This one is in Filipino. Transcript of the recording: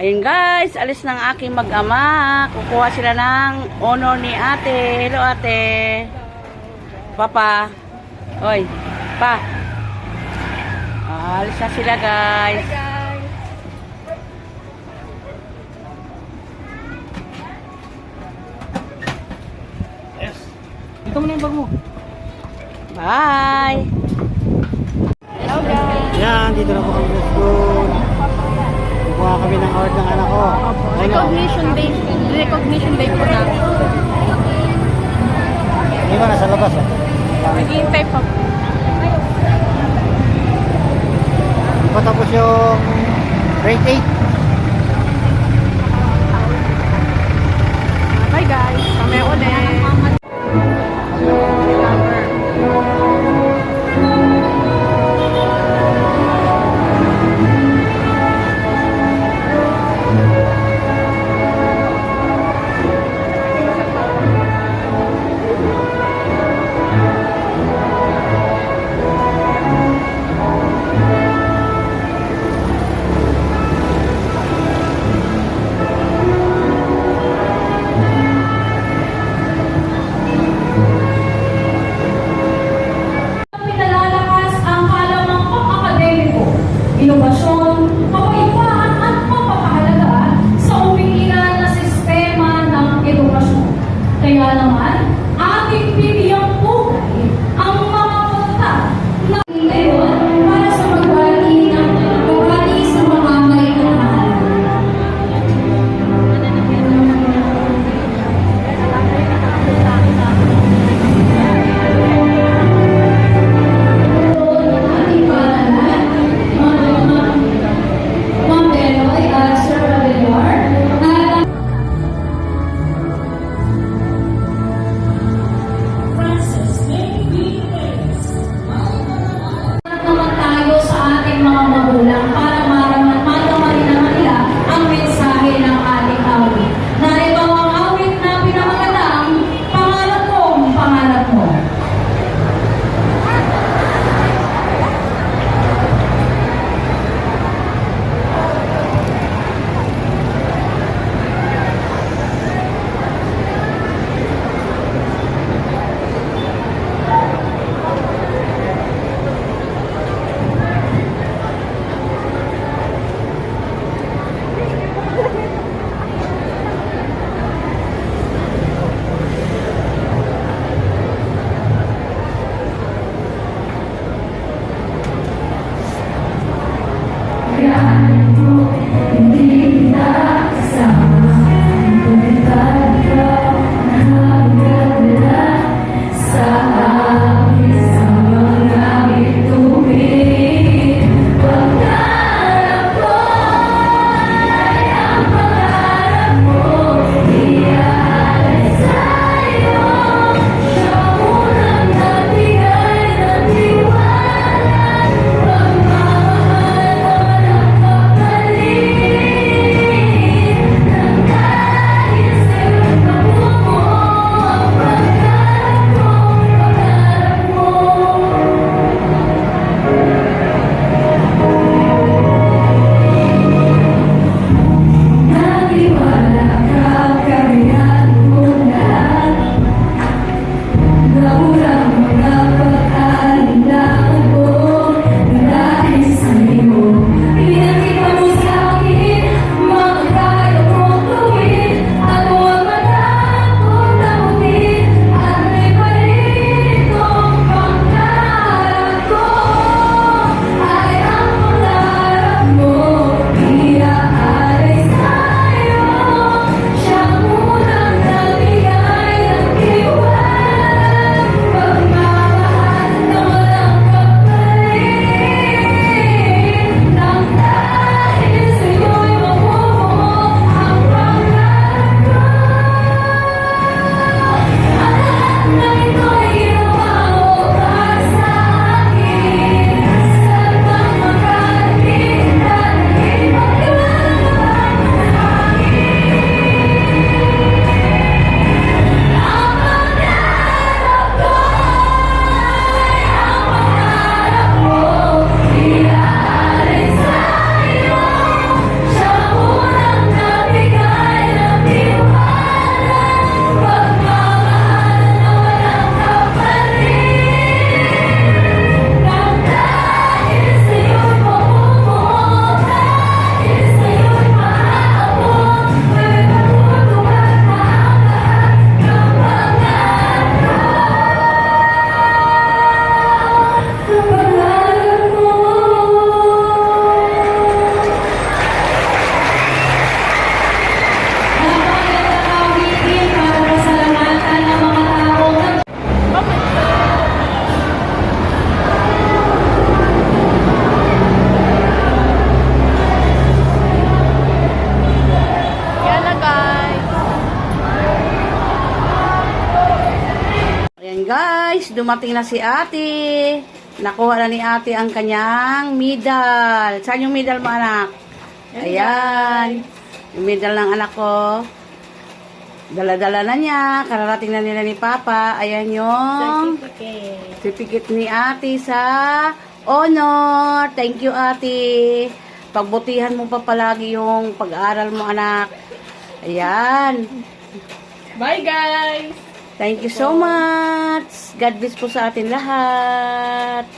Ayun guys, alis ng aking mag-ama. Kukuha sila ng honor ni ate. Hello ate. Papa. Oy, pa. Alis na sila guys. Yes. Dito mo na yung bag mo. Bye. Hello guys. Yan, dito na po kami kami ng award ng anak ko. Ayun o. Recognition day, recognition day po namin. Di ba, nasa labas oh. Naghihintay pa po. Di pa tapos yung grade 8. Guys, dumating na si ate. Nakuha na ni ate ang kanyang medal. Saan yung medal mo, anak? Ayan. Yung medal ng anak ko. Dala-dala na niya. Kararating na nila ni Papa. Ayan yung certificate ni ate sa honor. Thank you, ate. Pagbutihan mo pa palagi yung pag-aaral mo, anak. Ayan. Bye guys! Thank you so much. God bless po sa atin lahat.